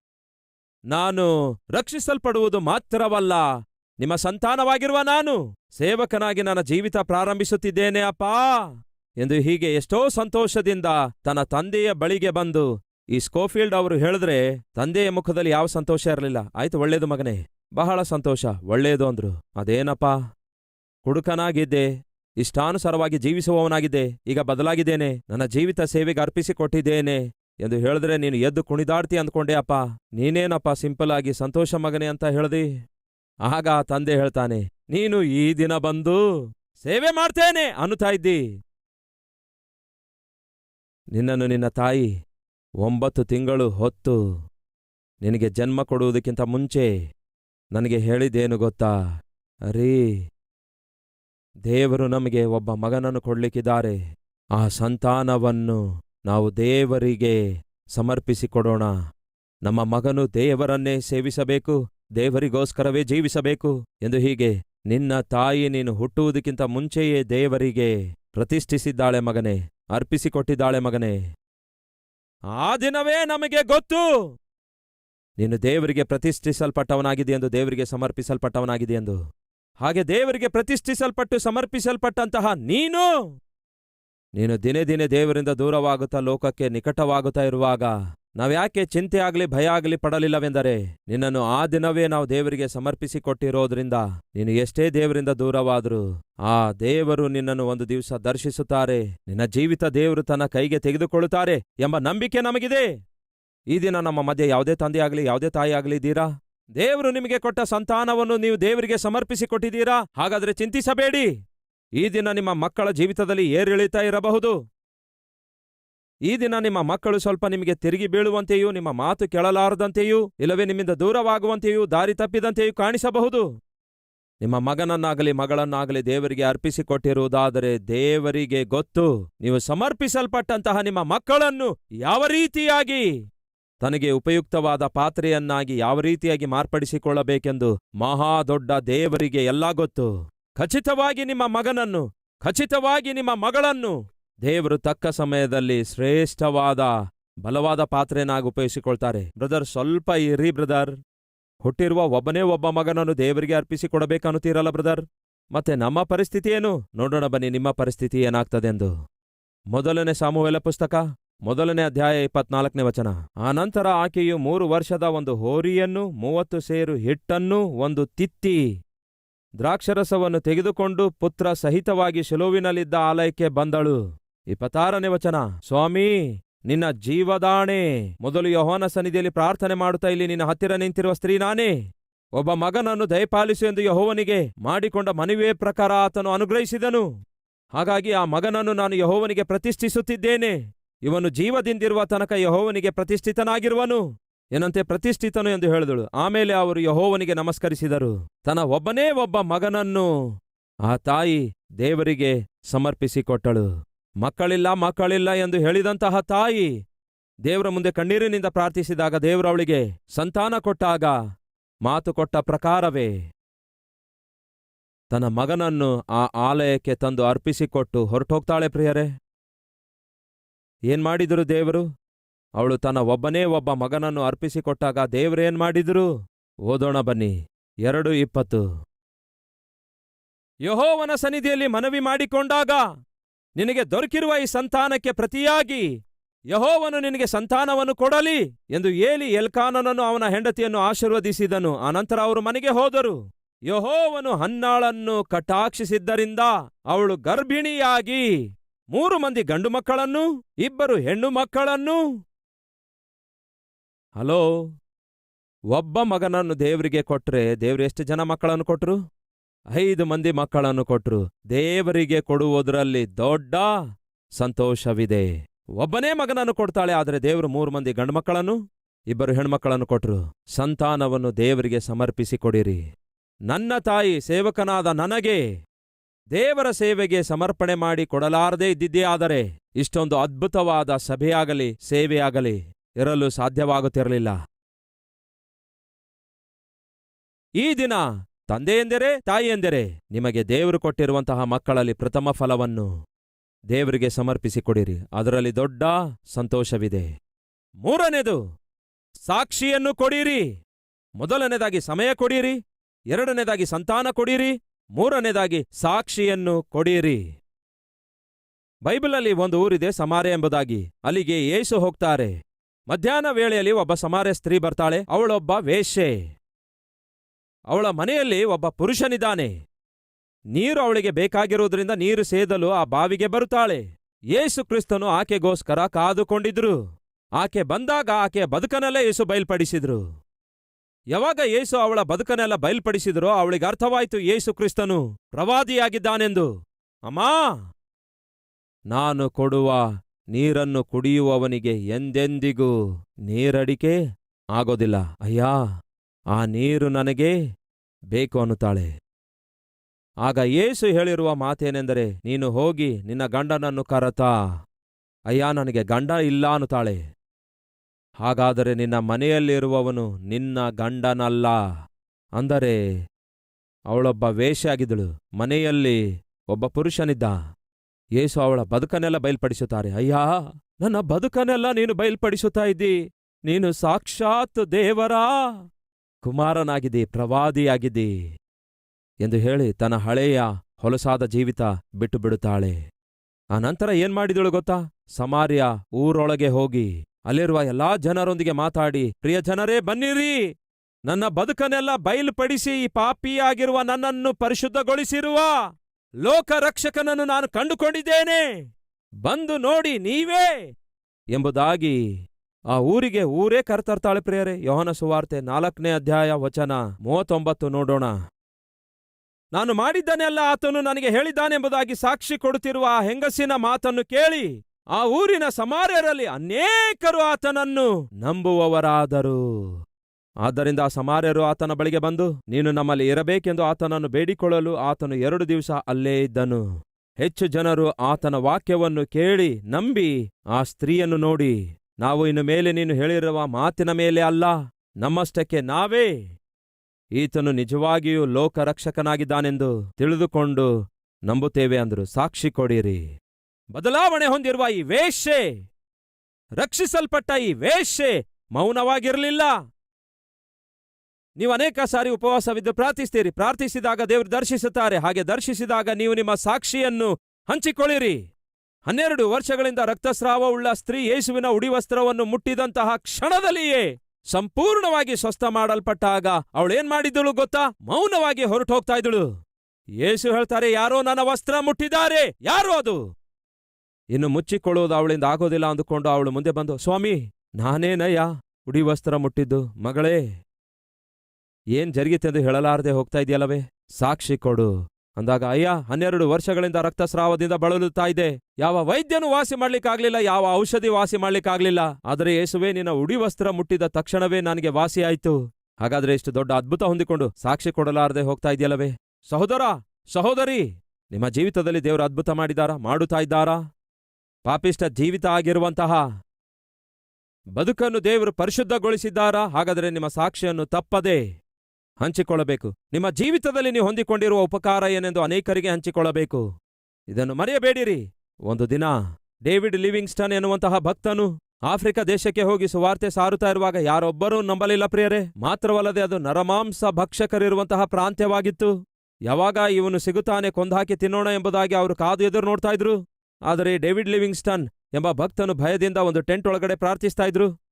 ನಾನು ರಕ್ಷಿಸಲ್ಪಡುವುದು ಮಾತ್ರವಲ್ಲ, ನಿಮ್ಮ ಸಂತಾನವಾಗಿರುವ ನಾನು ಸೇವಕನಾಗಿ ನನ್ನ ಜೀವಿತ ಪ್ರಾರಂಭಿಸುತ್ತಿದ್ದೇನೆ, ಅಪ್ಪಾ, ಎಂದು ಹೀಗೆ ಎಷ್ಟೋ ಸಂತೋಷದಿಂದ ತನ್ನ ತಂದೆಯ ಬಳಿಗೆ ಬಂದು, ಈ ಸ್ಕೋಫೀಲ್ಡ್ ಅವರು ಹೇಳಿದ್ರೆ, ತಂದೆಯ ಮುಖದಲ್ಲಿ ಯಾವ ಸಂತೋಷ ಇರಲಿಲ್ಲ. ಆಯ್ತು, ಒಳ್ಳೇದು ಮಗನೇ, ಬಹಳ ಸಂತೋಷ, ಒಳ್ಳೇದು, ಅಂದ್ರು. ಅದೇನಪ್ಪ, ಹುಡುಕನಾಗಿದ್ದೆ, ಇಷ್ಟಾನುಸಾರವಾಗಿ ಜೀವಿಸುವವನಾಗಿದ್ದೆ, ಈಗ ಬದಲಾಗಿದ್ದೇನೆ, ನನ್ನ ಜೀವಿತ ಸೇವೆಗೆ ಅರ್ಪಿಸಿಕೊಟ್ಟಿದ್ದೇನೆ ಎಂದು ಹೇಳಿದ್ರೆ ನೀನು ಎದ್ದು ಕುಣಿದಾಡ್ತಿ ಅಂದ್ಕೊಂಡೆ, ಅಪ್ಪ. ನೀನೇನಪ್ಪ, ಸಿಂಪಲ್ ಆಗಿ ಸಂತೋಷ ಮಗನೇ ಅಂತ ಹೇಳ್ದಿ? ಆಗ ಆ ತಂದೆ ಹೇಳ್ತಾನೆ, ನೀನು ಈ ದಿನ ಬಂದು ಸೇವೆ ಮಾಡ್ತೇನೆ ಅನ್ನುತ್ತಾ ಇದ್ದಿ. ನಿನ್ನನ್ನು ನಿನ್ನ ತಾಯಿ ಒಂಬತ್ತು ತಿಂಗಳು ಹೊತ್ತು ನಿನಗೆ ಜನ್ಮ ಕೊಡುವುದಕ್ಕಿಂತ ಮುಂಚೆ ನನಗೆ ಹೇಳಿದ್ದೇನು ಗೊತ್ತಾ? ಅರೀ, ದೇವರು ನಮಗೆ ಒಬ್ಬ ಮಗನನ್ನು ಕೊಡ್ಲಿಕ್ಕಿದ್ದಾರೆ. ಆ ಸಂತಾನವನ್ನು ನಾವು ದೇವರಿಗೆ ಸಮರ್ಪಿಸಿಕೊಡೋಣ. ನಮ್ಮ ಮಗನು ದೇವರನ್ನೇ ಸೇವಿಸಬೇಕು, ದೇವರಿಗೋಸ್ಕರವೇ ಜೀವಿಸಬೇಕು ಎಂದು ಹೀಗೆ, ನಿನ್ನ ತಾಯಿ ನೀನು ಹುಟ್ಟುವುದಕ್ಕಿಂತ ಮುಂಚೆಯೇ ದೇವರಿಗೆ ಪ್ರತಿಷ್ಠಿಸಿದ್ದಾಳೆ ಮಗನೇ, ಅರ್ಪಿಸಿಕೊಟ್ಟಿದ್ದಾಳೆ ಮಗನೇ. ಆ ದಿನವೇ ನಮಗೆ ಗೊತ್ತು! ನೀನು ದೇವರಿಗೆ ಪ್ರತಿಷ್ಠಿಸಲ್ಪಟ್ಟವನಾಗಿದೆಯೆಂದು ದೇವರಿಗೆ ಸಮರ್ಪಿಸಲ್ಪಟ್ಟವನಾಗಿದೆಯೆಂದು ಹಾಗೆ ದೇವರಿಗೆ ಪ್ರತಿಷ್ಠಿಸಲ್ಪಟ್ಟು, ಸಮರ್ಪಿಸಲ್ಪಟ್ಟಂತಹ ನೀನು ನೀನು ದಿನೇ ದಿನೇ ದೇವರಿಂದ ದೂರವಾಗುತ್ತಾ ಲೋಕಕ್ಕೆ ನಿಕಟವಾಗುತ್ತಾ ಇರುವಾಗ ನಾವ್ಯಾಕೆ ಚಿಂತೆ ಆಗಲಿ ಭಯ ಆಗಲಿ ಪಡಲಿಲ್ಲವೆಂದರೆ ನಿನ್ನನ್ನು ಆ ದಿನವೇ ನಾವು ದೇವರಿಗೆ ಸಮರ್ಪಿಸಿಕೊಟ್ಟಿರೋದ್ರಿಂದ ನೀನು ಎಷ್ಟೇ ದೇವರಿಂದ ದೂರವಾದರೂ ಆ ದೇವರು ನಿನ್ನನ್ನು ಒಂದು ದಿವಸ ದರ್ಶಿಸುತ್ತಾರೆ. ನಿನ್ನ ಜೀವಿತ ದೇವರು ತನ್ನ ಕೈಗೆ ತೆಗೆದುಕೊಳ್ಳುತ್ತಾರೆ ಎಂಬ ನಂಬಿಕೆ ನಮಗಿದೆ. ಈ ದಿನ ನಮ್ಮ ಮಧ್ಯೆ ಯಾವುದೇ ತಂದೆಯಾಗಲಿ ಯಾವುದೇ ತಾಯಿ ಆಗಲಿ ಇದ್ದೀರಾ? ದೇವರು ನಿಮಗೆ ಕೊಟ್ಟ ಸಂತಾನವನ್ನು ನೀವು ದೇವರಿಗೆ ಸಮರ್ಪಿಸಿಕೊಟ್ಟಿದ್ದೀರಾ? ಹಾಗಾದರೆ ಚಿಂತಿಸಬೇಡಿ. ಈ ದಿನ ನಿಮ್ಮ ಮಕ್ಕಳ ಜೀವಿತದಲ್ಲಿ ಏರಿಳಿತ ಇರಬಹುದು. ಈ ದಿನ ನಿಮ್ಮ ಮಕ್ಕಳು ಸ್ವಲ್ಪ ನಿಮಗೆ ತಿರುಗಿ ಬೀಳುವಂತೆಯೂ, ನಿಮ್ಮ ಮಾತು ಕೇಳಲಾರದಂತೆಯೂ, ಇಲ್ಲವೇ ನಿಮ್ಮಿಂದ ದೂರವಾಗುವಂತೆಯೂ, ದಾರಿ ತಪ್ಪಿದಂತೆಯೂ ಕಾಣಿಸಬಹುದು. ನಿಮ್ಮ ಮಗನನ್ನಾಗಲಿ ಮಗಳನ್ನಾಗಲಿ ದೇವರಿಗೆ ಅರ್ಪಿಸಿಕೊಟ್ಟಿರುವುದಾದರೆ ದೇವರಿಗೆ ಗೊತ್ತು, ನೀವು ಸಮರ್ಪಿಸಲ್ಪಟ್ಟಂತಹ ನಿಮ್ಮ ಮಕ್ಕಳನ್ನು ಯಾವ ರೀತಿಯಾಗಿ, ತನಗೆ ಉಪಯುಕ್ತವಾದ ಪಾತ್ರೆಯನ್ನಾಗಿ ಯಾವ ರೀತಿಯಾಗಿ ಮಾರ್ಪಡಿಸಿಕೊಳ್ಳಬೇಕೆಂದು ಮಹಾ ದೊಡ್ಡ ದೇವರಿಗೆ ಎಲ್ಲ ಗೊತ್ತು. ಖಚಿತವಾಗಿ ನಿಮ್ಮ ಮಗನನ್ನು, ಖಚಿತವಾಗಿ ನಿಮ್ಮ ಮಗಳನ್ನು. ದೇವರು ತಕ್ಕ ಸಮಯದಲ್ಲಿ ಶ್ರೇಷ್ಠವಾದ, ಬಲವಾದ ಪಾತ್ರೆಯನ್ನಾಗಿ ಉಪಯೋಗಿಸಿಕೊಳ್ತಾರೆ. ಬ್ರದರ್, ಸ್ವಲ್ಪ ಇರಿ ಬ್ರದರ್. ಹುಟ್ಟಿರುವ ಒಬ್ಬನೇ ಒಬ್ಬ ಮಗನನ್ನು ದೇವರಿಗೆ ಅರ್ಪಿಸಿ ಅರ್ಪಿಸಿಕೊಡಬೇಕನ್ನುತ್ತೀರಲ್ಲ ಬ್ರದರ್? ಮತ್ತೆ ನಮ್ಮ ಪರಿಸ್ಥಿತಿ ಏನು? ನೋಡೋಣ ಬನ್ನಿ, ನಿಮ್ಮ ಪರಿಸ್ಥಿತಿ ಏನಾಗ್ತದೆಂದು. ಮೊದಲನೇ ಸಾಮುವೆಲ ಪುಸ್ತಕ, ಮೊದಲನೇ ಅಧ್ಯಾಯ ಇಪ್ಪತ್ನಾಲ್ಕನೇ ವಚನ. ಆನಂತರ ಆಕೆಯು ಮೂರು ವರ್ಷದ ಒಂದು ಹೋರಿಯನ್ನು, ಮೂವತ್ತು ಸೇರು ಹಿಟ್ಟನ್ನು, ಒಂದು ತಿತ್ತಿ ದ್ರಾಕ್ಷರಸವನ್ನು ತೆಗೆದುಕೊಂಡು ಪುತ್ರ ಸಹಿತವಾಗಿ ಶಿಲುವಿನಲ್ಲಿದ್ದ ಆಲಯಕ್ಕೆ ಬಂದಳು. ಇಪ್ಪತ್ತಾರನೇ ವಚನ, ಸ್ವಾಮಿ, ನಿನ್ನ ಜೀವದಾಣೆ. ಮೊದಲು ಯಹೋನ ಸನ್ನಿಧಿಯಲ್ಲಿ ಪ್ರಾರ್ಥನೆ ಮಾಡುತ್ತಾ ಇಲ್ಲಿ ನಿನ್ನ ಹತ್ತಿರ ನಿಂತಿರುವ ಸ್ತ್ರೀ ನಾನೇ. ಒಬ್ಬ ಮಗನನ್ನು ದಯಪಾಲಿಸು ಎಂದು ಯಹೋವನಿಗೆ ಮಾಡಿಕೊಂಡ ಮನವಿಯ ಪ್ರಕಾರ ಆತನು ಅನುಗ್ರಹಿಸಿದನು. ಹಾಗಾಗಿ ಆ ಮಗನನ್ನು ನಾನು ಯಹೋವನಿಗೆ ಪ್ರತಿಷ್ಠಿಸುತ್ತಿದ್ದೇನೆ. ಇವನು ಜೀವದಿಂದಿರುವ ತನಕ ಯಹೋವನಿಗೆ ಪ್ರತಿಷ್ಠಿತನಾಗಿರುವನು. ಏನಂತೆ ಪ್ರತಿಷ್ಠಿತನು ಎಂದು ಹೇಳಿದಳು. ಆಮೇಲೆ ಅವರು ಯಹೋವನಿಗೆ ನಮಸ್ಕರಿಸಿದರು. ತನ್ನ ಒಬ್ಬನೇ ಒಬ್ಬ ಮಗನನ್ನು ಆ ತಾಯಿ ದೇವರಿಗೆ ಸಮರ್ಪಿಸಿಕೊಟ್ಟಳು. ಮಕ್ಕಳಿಲ್ಲ ಮಕ್ಕಳಿಲ್ಲ ಎಂದು ಹೇಳಿದಂತಹ ತಾಯಿ ದೇವರ ಮುಂದೆ ಕಣ್ಣೀರಿನಿಂದ ಪ್ರಾರ್ಥಿಸಿದಾಗ ದೇವರವಳಿಗೆ ಸಂತಾನ ಕೊಟ್ಟಾಗ ಮಾತು ಕೊಟ್ಟ ಪ್ರಕಾರವೇ ತನ್ನ ಮಗನನ್ನು ಆ ಆಲಯಕ್ಕೆ ತಂದು ಅರ್ಪಿಸಿಕೊಟ್ಟು ಹೊರಟೋಗ್ತಾಳೆ ಪ್ರಿಯರೇ. ಏನ್ ಮಾಡಿದರು ದೇವರು? ಅವಳು ತನ್ನ ಒಬ್ಬನೇ ಒಬ್ಬ ಮಗನನ್ನು ಅರ್ಪಿಸಿಕೊಟ್ಟಾಗ ದೇವರೇನ್ ಮಾಡಿದ್ರು? ಓದೋಣ ಬನ್ನಿ. ಎರಡು ಇಪ್ಪತ್ತು. ಯಹೋವನ ಸನ್ನಿಧಿಯಲ್ಲಿ ಮನವಿ ಮಾಡಿಕೊಂಡಾಗ ನಿನಗೆ ದೊರಕಿರುವ ಈ ಸಂತಾನಕ್ಕೆ ಪ್ರತಿಯಾಗಿ ಯಹೋವನು ನಿನಗೆ ಸಂತಾನವನ್ನು ಕೊಡಲಿ ಎಂದು ಏಲಿ ಎಲ್ಕಾನನನ್ನು ಅವನ ಹೆಂಡತಿಯನ್ನು ಆಶೀರ್ವದಿಸಿದನು. ಅನಂತರ ಅವರು ಮನೆಗೆ ಹೋದರು. ಯಹೋವನು ಹನ್ನಾಳನ್ನು ಕಟಾಕ್ಷಿಸಿದ್ದರಿಂದ ಅವಳು ಗರ್ಭಿಣಿಯಾಗಿ ಮೂರು ಮಂದಿ ಗಂಡು ಮಕ್ಕಳನ್ನು, ಇಬ್ಬರು ಹೆಣ್ಣು ಮಕ್ಕಳನ್ನು ಹಲೋ, ಒಬ್ಬ ಮಗನನ್ನು ದೇವರಿಗೆ ಕೊಟ್ರೆ ದೇವ್ರು ಎಷ್ಟು ಜನ ಮಕ್ಕಳನ್ನು ಕೊಟ್ರು? ಐದು ಮಂದಿ ಮಕ್ಕಳನ್ನು ಕೊಟ್ರು. ದೇವರಿಗೆ ಕೊಡುವುದರಲ್ಲಿ ದೊಡ್ಡ ಸಂತೋಷವಿದೆ. ಒಬ್ಬನೇ ಮಗನನ್ನು ಕೊಡ್ತಾಳೆ, ಆದರೆ ದೇವರು ಮೂರು ಮಂದಿ ಗಂಡುಮಕ್ಕಳನ್ನು ಇಬ್ಬರು ಹೆಣ್ಮಕ್ಕಳನ್ನು ಕೊಟ್ರು. ಸಂತಾನವನ್ನು ದೇವರಿಗೆ ಸಮರ್ಪಿಸಿ ಕೊಡಿರಿ ನನ್ನ ತಾಯಿ ಸೇವಕನಾದ ನನಗೆ ದೇವರ ಸೇವೆಗೆ ಸಮರ್ಪಣೆ ಮಾಡಿ ಕೊಡಲಾರದೇ ಇದ್ದಿದ್ದೇ ಆದರೆ, ಇಷ್ಟೊಂದು ಅದ್ಭುತವಾದ ಸಭೆಯಾಗಲಿ, ಸೇವೆಯಾಗಲಿ ಇರಲು ಸಾಧ್ಯವಾಗುತ್ತಿರಲಿಲ್ಲ. ಈ ದಿನ ತಂದೆಯೆಂದರೆ ತಾಯಿಯೆಂದರೆ ನಿಮಗೆ ದೇವರು ಕೊಟ್ಟಿರುವಂತಹ ಮಕ್ಕಳಲ್ಲಿ ಪ್ರಥಮ ಫಲವನ್ನು ದೇವರಿಗೆ ಸಮರ್ಪಿಸಿಕೊಡಿರಿ ಅದರಲ್ಲಿ ದೊಡ್ಡ ಸಂತೋಷವಿದೆ. ಮೂರನೇದು, ಸಾಕ್ಷಿಯನ್ನು ಕೊಡಿರಿ. ಮೊದಲನೇದಾಗಿ ಸಮಯ ಕೊಡಿರಿ. ಎರಡನೇದಾಗಿ ಸಂತಾನ ಕೊಡಿರಿ. ಮೂರನೇದಾಗಿ ಸಾಕ್ಷಿಯನ್ನು ಕೊಡಿರಿ. ಬೈಬಲಲ್ಲಿ ಒಂದು ಊರಿದೆ ಸಮಾರೆ ಎಂಬುದಾಗಿ. ಅಲ್ಲಿಗೆ ಏಸು ಹೋಗ್ತಾರೆ. ಮಧ್ಯಾಹ್ನ ವೇಳೆಯಲ್ಲಿ ಒಬ್ಬ ಸಮಾರ್ಯ ಸ್ತ್ರೀ ಬರ್ತಾಳೆ, ಅವಳೊಬ್ಬ ವೇಶ್ಯೆ. ಅವಳ ಮನೆಯಲ್ಲಿ ಒಬ್ಬ ಪುರುಷನಿದ್ದಾನೆ. ನೀರು ಅವಳಿಗೆ ಬೇಕಾಗಿರುವುದರಿಂದ ನೀರು ಸೇದಲು ಆ ಬಾವಿಗೆ ಬರುತ್ತಾಳೆ. ಯೇಸು ಕ್ರಿಸ್ತನು ಆಕೆಗೋಸ್ಕರ ಕಾದುಕೊಂಡಿದ್ರು. ಆಕೆ ಬಂದಾಗ ಆಕೆಯ ಬದುಕನಲ್ಲೇ ಯೇಸು ಬಯಲ್ಪಡಿಸಿದ್ರು. ಯಾವಾಗ ಯೇಸು ಅವಳ ಬದುಕನೆಲ್ಲ ಬಯಲ್ಪಡಿಸಿದ್ರೋ ಅವಳಿಗೆ ಅರ್ಥವಾಯಿತು ಯೇಸು ಕ್ರಿಸ್ತನು ಪ್ರವಾದಿಯಾಗಿದ್ದಾನೆಂದು. ಅಮ್ಮಾ! ನಾನು ಕೊಡುವ ನೀರನ್ನು ಕುಡಿಯುವವನಿಗೆ ಎಂದೆಂದಿಗೂ ನೀರಡಿಕೆ ಆಗೋದಿಲ್ಲ. ಅಯ್ಯಾ, ಆ ನೀರು ನನಗೆ ಬೇಕು ಅನ್ನುತ್ತಾಳೆ. ಆಗ ಏಸು ಹೇಳಿರುವ ಮಾತೇನೆಂದರೆ, ನೀನು ಹೋಗಿ ನಿನ್ನ ಗಂಡನನ್ನು ಕರತಾ. ಅಯ್ಯ, ನನಗೆ ಗಂಡ ಇಲ್ಲ ಅನ್ನುತ್ತಾಳೆ. ಹಾಗಾದರೆ ನಿನ್ನ ಮನೆಯಲ್ಲಿರುವವನು ನಿನ್ನ ಗಂಡನಲ್ಲ. ಅಂದರೆ ಅವಳೊಬ್ಬ ವೇಷಿಯಾಗಿದ್ದಳು ಮನೆಯಲ್ಲಿ ಒಬ್ಬ ಪುರುಷನಿದ್ದ. ಯೇಸು ಅವಳ ಬದುಕನ್ನೆಲ್ಲ ಬಯಲ್ಪಡಿಸುತ್ತಾರೆ. ಅಯ್ಯಾ, ನನ್ನ ಬದುಕನ್ನೆಲ್ಲ ನೀನು ಬಯಲ್ಪಡಿಸುತ್ತಾ ಇದ್ದಿ? ನೀನು ಸಾಕ್ಷಾತ್ ದೇವರಾ? ಕುಮಾರನಾಗಿದ್ದಿ, ಪ್ರವಾದಿಯಾಗಿದ್ದಿ? ಎಂದು ಹೇಳಿ ತನ್ನ ಹಳೆಯ ಹೊಲಸಾದ ಜೀವಿತ ಬಿಟ್ಟು ಬಿಡುತ್ತಾಳೆ. ಆ ನಂತರ ಏನ್ ಮಾಡಿದಳು ಗೊತ್ತಾ? ಸಮಾರ್ಯ ಊರೊಳಗೆ ಹೋಗಿ ಅಲ್ಲಿರುವ ಎಲ್ಲಾ ಜನರೊಂದಿಗೆ ಮಾತಾಡಿ, ಪ್ರಿಯ ಜನರೇ, ಬನ್ನಿರಿ! ನನ್ನ ಬದುಕನ್ನೆಲ್ಲ ಬಯಲುಪಡಿಸಿ, ಈ ಪಾಪಿಯಾಗಿರುವ ನನ್ನನ್ನು ಪರಿಶುದ್ಧಗೊಳಿಸಿರುವ ಲೋಕ ರಕ್ಷಕನನ್ನು ನಾನು ಕಂಡುಕೊಂಡಿದ್ದೇನೆ. ಬಂದು ನೋಡಿ ನೀವೇ ಎಂಬುದಾಗಿ ಆ ಊರಿಗೆ ಊರೇ ಕರ್ತರ್ತಾಳೆ ಪ್ರಿಯರೇ. ಯೋಹನ ಸುವಾರ್ತೆ ನಾಲ್ಕನೇ ಅಧ್ಯಾಯ ವಚನ ಮೂವತ್ತೊಂಬತ್ತು ನೋಡೋಣ. ನಾನು ಮಾಡಿದ್ದನ್ನೆಲ್ಲ ಆತನು ನನಗೆ ಹೇಳಿದ್ದಾನೆಂಬುದಾಗಿ ಸಾಕ್ಷಿ ಕೊಡುತ್ತಿರುವ ಆ ಹೆಂಗಸಿನ ಮಾತನ್ನು ಕೇಳಿ ಆ ಊರಿನ ಸಮಾರ್ಯರಲ್ಲಿ ಅನೇಕರು ಆತನನ್ನು ನಂಬುವವರಾದರು. ಆದ್ದರಿಂದ ಆ ಸಮಾರ್ಯರು ಆತನ ಬಳಿಗೆ ಬಂದು, ನೀನು ನಮ್ಮಲ್ಲಿ ಇರಬೇಕೆಂದು ಆತನನ್ನು ಬೇಡಿಕೊಳ್ಳಲು ಆತನು ಎರಡು ದಿವಸ ಅಲ್ಲೇ ಇದ್ದನು. ಹೆಚ್ಚು ಜನರು ಆತನ ವಾಕ್ಯವನ್ನು ಕೇಳಿ, ನಂಬಿ, ಆ ಸ್ತ್ರೀಯನ್ನು ನೋಡಿ, ನಾವು ಇನ್ನು ಮೇಲೆ ನೀನು ಹೇಳಿರುವ ಮಾತಿನ ಮೇಲೆ ಅಲ್ಲ, ನಮ್ಮಷ್ಟಕ್ಕೆ ನಾವೇ. ಈತನು ನಿಜವಾಗಿಯೂ ಲೋಕರಕ್ಷಕನಾಗಿದ್ದಾನೆಂದು ತಿಳಿದುಕೊಂಡು, ನಂಬುತ್ತೇವೆ ಅಂದರು, ಸಾಕ್ಷಿ ಕೊಡಿರಿ. ಬದಲಾವಣೆ ಹೊಂದಿರುವ ಈ ವೇಶ್ಯೆ, ರಕ್ಷಿಸಲ್ಪಟ್ಟ ಈ ವೇಶ್ಯೆ ಮೌನವಾಗಿರಲಿಲ್ಲ. ನೀವು ಅನೇಕ ಸಾರಿ ಉಪವಾಸವಿದ್ದು ಪ್ರಾರ್ಥಿಸ್ತೀರಿ. ಪ್ರಾರ್ಥಿಸಿದಾಗ ದೇವರು ದರ್ಶಿಸುತ್ತಾರೆ. ಹಾಗೆ ದರ್ಶಿಸಿದಾಗ ನೀವು ನಿಮ್ಮ ಸಾಕ್ಷಿಯನ್ನು ಹಂಚಿಕೊಳ್ಳಿರಿ. ಹನ್ನೆರಡು ವರ್ಷಗಳಿಂದ ರಕ್ತಸ್ರಾವವುಳ್ಳ ಸ್ತ್ರೀ ಯೇಸುವಿನ ಉಡಿವಸ್ತ್ರವನ್ನು ಮುಟ್ಟಿದಂತಹ ಕ್ಷಣದಲ್ಲಿಯೇ ಸಂಪೂರ್ಣವಾಗಿ ಸ್ವಸ್ಥ ಮಾಡಲ್ಪಟ್ಟಾಗ ಅವಳೇನ್ ಮಾಡಿದ್ದಳು ಗೊತ್ತಾ? ಮೌನವಾಗಿ ಹೊರಟು ಹೋಗ್ತಾ ಇದ್ದಳು. ಯೇಸು ಹೇಳ್ತಾರೆ, ಯಾರೋ ನನ್ನ ವಸ್ತ್ರ ಮುಟ್ಟಿದ್ದಾರೆ. ಯಾರು ಅದು? ಇನ್ನು ಮುಚ್ಚಿಕೊಳ್ಳುವುದು ಅವಳಿಂದ ಆಗೋದಿಲ್ಲ ಅಂದುಕೊಂಡು ಅವಳು ಮುಂದೆ ಬಂದು, ಸ್ವಾಮಿ, ನಾನೇನಯ್ಯ? ಉಡಿವಸ್ತ್ರ ಮುಟ್ಟಿದ್ದು ಮಗಳೇ. ಏನ್ ಜರುಗಿತೆಂದು ಹೇಳಲಾರದೆ ಹೋಗ್ತಾ ಇದೆಯಲ್ಲವೇ? ಸಾಕ್ಷಿ ಕೊಡು. ಅಂದಾಗ, ಅಯ್ಯ, ಹನ್ನೆರಡು ವರ್ಷಗಳಿಂದ ರಕ್ತಸ್ರಾವದಿಂದ ಬಳಲುತ್ತಾ ಇದೆ. ಯಾವ ವೈದ್ಯನು ವಾಸಿ ಮಾಡ್ಲಿಕ್ಕಾಗ್ಲಿಲ್ಲ, ಯಾವ ಔಷಧಿ ವಾಸಿ ಮಾಡ್ಲಿಕ್ಕಾಗ್ಲಿಲ್ಲ. ಆದರೆ ಯೇಸುವೆ, ನಿನ್ನ ಉಡಿ ವಸ್ತ್ರ ಮುಟ್ಟಿದ ತಕ್ಷಣವೇ ನನಗೆ ವಾಸಿಯಾಯ್ತು. ಹಾಗಾದ್ರೆ ಇಷ್ಟು ದೊಡ್ಡ ಅದ್ಭುತ ಹೊಂದಿಕೊಂಡು ಸಾಕ್ಷಿ ಕೊಡಲಾರದೆ ಹೋಗ್ತಾ ಇದೆಯಲ್ಲವೇ? ಸಹೋದರ, ಸಹೋದರಿ, ನಿಮ್ಮ ಜೀವಿತದಲ್ಲಿ ದೇವರು ಅದ್ಭುತ ಮಾಡಿದಾರ? ಮಾಡುತ್ತಾ ಇದ್ದಾರಾ? ಪಾಪಿಷ್ಟ ಜೀವಿತ ಆಗಿರುವಂತಹ ಬದುಕನ್ನು ದೇವರು ಪರಿಶುದ್ಧಗೊಳಿಸಿದ್ದಾರಾ? ಹಾಗಾದರೆ ನಿಮ್ಮ ಸಾಕ್ಷಿಯನ್ನು ತಪ್ಪದೆ ಹಂಚಿಕೊಳ್ಳಬೇಕು. ನಿಮ್ಮ ಜೀವಿತದಲ್ಲಿ ನೀವು ಹೊಂದಿಕೊಂಡಿರುವ ಉಪಕಾರ ಏನೆಂದು ಅನೇಕರಿಗೆ ಹಂಚಿಕೊಳ್ಳಬೇಕು. ಇದನ್ನು ಮರೆಯಬೇಡಿರಿ. ಒಂದು ದಿನ ಡೇವಿಡ್ ಲಿವಿಂಗ್ಸ್ಟನ್ ಎನ್ನುವಂತಹ ಭಕ್ತನು ಆಫ್ರಿಕಾ ದೇಶಕ್ಕೆ ಹೋಗಿ ಸುವಾರ್ತೆ ಸಾರುತ್ತಾ ಇರುವಾಗ ಯಾರೊಬ್ಬರೂ ನಂಬಲಿಲ್ಲ ಪ್ರಿಯರೇ. ಮಾತ್ರವಲ್ಲದೆ ಅದು ನರಮಾಂಸ ಭಕ್ಷಕರಿರುವಂತಹ ಪ್ರಾಂತ್ಯವಾಗಿತ್ತು. ಯಾವಾಗ ಇವನು ಸಿಗುತ್ತಾನೆ ಕೊಂದಾಕಿ ತಿನ್ನೋಣ ಎಂಬುದಾಗಿ ಅವರು ಕಾದು ಎದುರು ನೋಡ್ತಾ ಇದ್ರು. ಆದರೆ ಡೇವಿಡ್ ಲಿವಿಂಗ್ಸ್ಟನ್ ಎಂಬ ಭಕ್ತನು ಭಯದಿಂದ ಒಂದು ಟೆಂಟ್ ಒಳಗಡೆ ಪ್ರಾರ್ಥಿಸ್ತಾ ಇದ್ರು.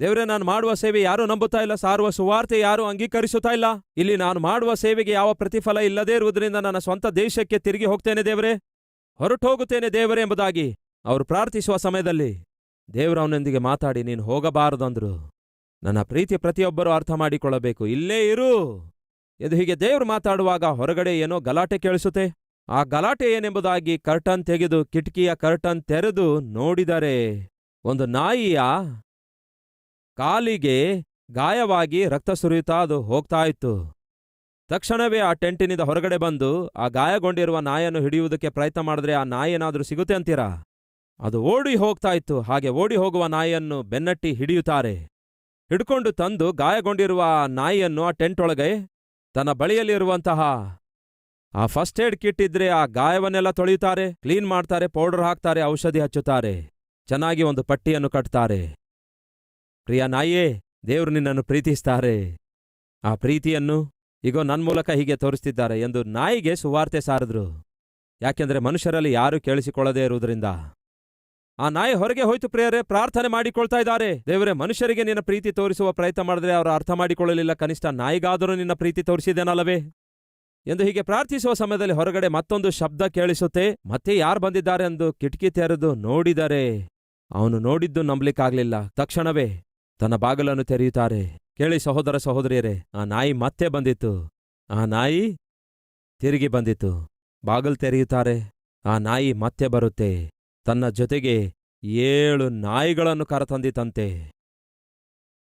ದೇವ್ರೆ, ನಾನು ಮಾಡುವ ಸೇವೆ ಯಾರೂ ನಂಬುತ್ತಾ ಇಲ್ಲ, ಸಾರುವ ಸುವಾರ್ತೆ ಯಾರೂ ಅಂಗೀಕರಿಸುತ್ತಾ ಇಲ್ಲ. ಇಲ್ಲಿ ನಾನು ಮಾಡುವ ಸೇವೆಗೆ ಯಾವ ಪ್ರತಿಫಲ ಇಲ್ಲದೇ ಇರುವುದರಿಂದ ನನ್ನ ಸ್ವಂತ ದೇಶಕ್ಕೆ ತಿರುಗಿ ಹೋಗ್ತೇನೆ ದೇವರೇ. ಹೊರಟೋಗುತ್ತೇನೆ ದೇವರೇ ಎಂಬುದಾಗಿ ಅವರು ಪ್ರಾರ್ಥಿಸುವ ಸಮಯದಲ್ಲಿ ದೇವರು ಅವನೊಂದಿಗೆ ಮಾತಾಡಿ, ನೀನು ಹೋಗಬಾರದಂದ್ರು ನನ್ನ ಪ್ರೀತಿ ಪ್ರತಿಯೊಬ್ಬರೂ ಅರ್ಥ ಮಾಡಿಕೊಳ್ಳಬೇಕು. ಇಲ್ಲೇ ಇರು. ಎಂದು ಹೀಗೆ ದೇವರು ಮಾತಾಡುವಾಗ ಹೊರಗಡೆ ಏನೋ ಗಲಾಟೆ ಕೇಳಿಸುತ್ತೆ. ಆ ಗಲಾಟೆ ಏನೆಂಬುದಾಗಿ ಕರ್ಟನ್ ತೆಗೆದು, ಕಿಟಕಿಯ ಕರ್ಟನ್ ತೆರೆದು ನೋಡಿದರೆ ಒಂದು ನಾಯಿಯ ಕಾಲಿಗೆ ಗಾಯವಾಗಿ ರಕ್ತ ಸುರಿಯುತ್ತಾ ಅದು ಹೋಗ್ತಾ ಇತ್ತು ತಕ್ಷಣವೇ ಆ ಟೆಂಟಿನಿಂದ ಹೊರಗಡೆ ಬಂದು ಆ ಗಾಯಗೊಂಡಿರುವ ನಾಯನ್ನು ಹಿಡಿಯುವುದಕ್ಕೆ ಪ್ರಯತ್ನ ಮಾಡಿದ್ರೆ ಆ ನಾಯಿ ಏನಾದ್ರೂ ಸಿಗುತ್ತೆ ಅಂತೀರಾ? ಅದು ಓಡಿ ಹೋಗ್ತಾ ಇತ್ತು ಹಾಗೆ ಓಡಿ ಹೋಗುವ ನಾಯಿಯನ್ನು ಬೆನ್ನಟ್ಟಿ ಹಿಡಿಯುತ್ತಾರೆ. ಹಿಡ್ಕೊಂಡು ತಂದು ಗಾಯಗೊಂಡಿರುವ ಆ ನಾಯಿಯನ್ನು ಆ ಟೆಂಟ್ ಒಳಗೆ ತನ್ನ ಬಳಿಯಲ್ಲಿರುವಂತಹ ಆ ಫಸ್ಟ್ ಏಡ್ ಕಿಟ್ ಇದ್ರೆ ಆ ಗಾಯವನ್ನೆಲ್ಲ ತೊಳೆಯುತ್ತಾರೆ, ಕ್ಲೀನ್ ಮಾಡ್ತಾರೆ, ಪೌಡರ್ ಹಾಕ್ತಾರೆ, ಔಷಧಿ ಹಚ್ಚುತ್ತಾರೆ. ಚೆನ್ನಾಗಿ ಒಂದು ಪಟ್ಟಿಯನ್ನು ಕಟ್ತಾರೆ. ಪ್ರಿಯ ನಾಯಿಯೇ, ದೇವರು ನಿನ್ನನ್ನು ಪ್ರೀತಿಸ್ತಾರೆ. ಆ ಪ್ರೀತಿಯನ್ನು ಈಗೋ ನನ್ನ ಮೂಲಕ ಹೀಗೆ ತೋರಿಸ್ತಿದ್ದಾರೆ ಎಂದು ನಾಯಿಗೆ ಸುವಾರ್ತೆ ಸಾರಿದ್ರು. ಯಾಕೆಂದರೆ ಮನುಷ್ಯರಲ್ಲಿ ಯಾರೂ ಕೇಳಿಸಿಕೊಳ್ಳದೇ ಇರುವುದರಿಂದ. ಆ ನಾಯಿ ಹೊರಗೆ ಹೋಯ್ತು ಪ್ರಿಯರೇ, ಪ್ರಾರ್ಥನೆ ಮಾಡಿಕೊಳ್ತಾ ಇದ್ದಾರೆ. ದೇವರೇ, ಮನುಷ್ಯರಿಗೆ ನಿನ್ನ ಪ್ರೀತಿ ತೋರಿಸುವ ಪ್ರಯತ್ನ ಮಾಡಿದ್ರೆ ಅವರು ಅರ್ಥ ಮಾಡಿಕೊಳ್ಳಲಿಲ್ಲ. ಕನಿಷ್ಠ ನಾಯಿಗಾದರೂ ನಿನ್ನ ಪ್ರೀತಿ ತೋರಿಸಿದೇನಲ್ಲವೇ? ಎಂದು ಹೀಗೆ ಪ್ರಾರ್ಥಿಸುವ ಸಮಯದಲ್ಲಿ ಹೊರಗಡೆ ಮತ್ತೊಂದು ಶಬ್ದ ಕೇಳಿಸುತ್ತೆ. ಮತ್ತೆ ಯಾರು ಬಂದಿದ್ದಾರೆ ಎಂದು ಕಿಟಕಿ ತೆರೆದು ನೋಡಿದರೆ, ಅವನು ನೋಡಿದ್ದು ನಂಬಲಿಕ್ಕಾಗ್ಲಿಲ್ಲ. ತಕ್ಷಣವೇ ತನ್ನ ಬಾಗಿಲನ್ನು ತೆರೆಯುತ್ತಾರೆ. ಕೇಳಿ ಸಹೋದರ ಸಹೋದರಿಯರೇ, ಆ ನಾಯಿ ಮತ್ತೆ ಬಂದಿತ್ತು. ಆ ನಾಯಿ ತಿರುಗಿ ಬಂದಿತು ಬಾಗಿಲು ತೆರೆಯುತ್ತಾರೆ. ಆ ನಾಯಿ ಮತ್ತೆ ಬರುತ್ತೆ. ತನ್ನ ಜೊತೆಗೆ ಏಳು ನಾಯಿಗಳನ್ನು ಕರತಂದಿತಂತೆ.